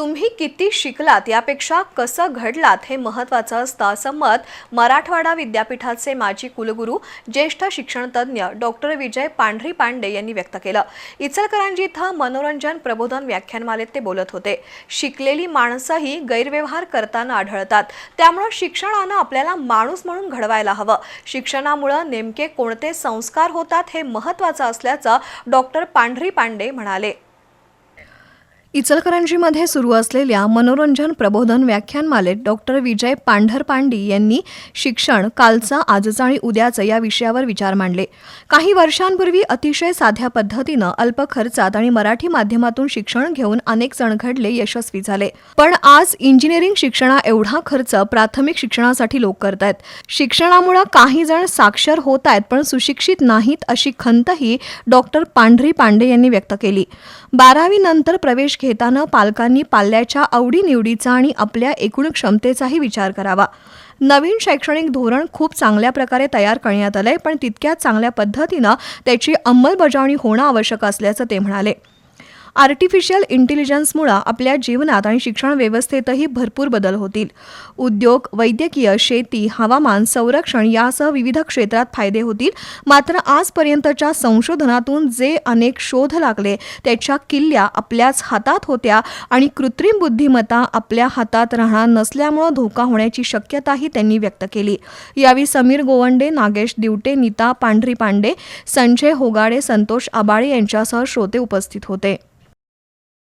तुम्ही किती शिकलात? यापेक्षा कसं घडलात? हे महत्त्वाचं असतं असं मत मराठवाडा विद्यापीठाचे माजी कुलगुरू ज्येष्ठ शिक्षणतज्ज्ञ डॉक्टर विजय पांढरी पांडे यांनी व्यक्त केलं. इचलकरांजी इथं मनोरंजन प्रबोधन व्याख्यानमालेत ते बोलत होते. शिकलेली माणसंही गैरव्यवहार करताना आढळतात. त्यामुळं शिक्षणानं आपल्याला माणूस म्हणून घडवायला हवं. शिक्षणामुळं नेमके कोणते संस्कार होतात हे महत्त्वाचं असल्याचं डॉक्टर पांढरी पांडे म्हणाले. इचलकरंजीमध्ये सुरू असलेल्या मनोरंजन प्रबोधन व्याख्यानमालेत डॉक्टर विजय पांढरपांडी यांनी शिक्षण कालचं आजचं आणि उद्याचं या विषयावर विचार मांडले. काही वर्षांपूर्वी अतिशय साध्या पद्धतीनं अल्प खर्चात आणि मराठी माध्यमातून शिक्षण घेऊन अनेक जण घडले यशस्वी झाले. पण आज इंजिनिअरिंग शिक्षणा एवढा खर्च प्राथमिक शिक्षणासाठी लोक करतायत. शिक्षणामुळे काही जण साक्षर होत आहेत पण सुशिक्षित नाहीत अशी खंतही डॉक्टर पांढरी पांडे यांनी व्यक्त केली. बारावी नंतर प्रवेश घेताना पालकांनी पाल्याच्या आवडीनिवडीचा आणि आपल्या एकूण क्षमतेचाही विचार करावा. नवीन शैक्षणिक धोरण खूप चांगल्या प्रकारे तयार करण्यात आलंय पण तितक्याच चांगल्या पद्धतीनं त्याची अंमलबजावणी होणं आवश्यक असल्याचं ते म्हणाले. आर्टिफिशियल इंटेलिजन्समुळं आपल्या जीवनात आणि शिक्षण व्यवस्थेतही भरपूर बदल होतील. उद्योग वैद्यकीय शेती हवामान संरक्षण यासह विविध क्षेत्रात फायदे होतील. मात्र आजपर्यंतच्या संशोधनातून जे अनेक शोध लागले त्याच्या किल्ल्या आपल्याच हातात होत्या आणि कृत्रिम बुद्धिमत्ता आपल्या हातात राहणार नसल्यामुळं धोका होण्याची शक्यताही त्यांनी व्यक्त केली. यावेळी समीर गोवंडे नागेश दिवटे नीता पांढरी पांडे संजय होगाडे संतोष आबाळे यांच्यासह श्रोते उपस्थित होते.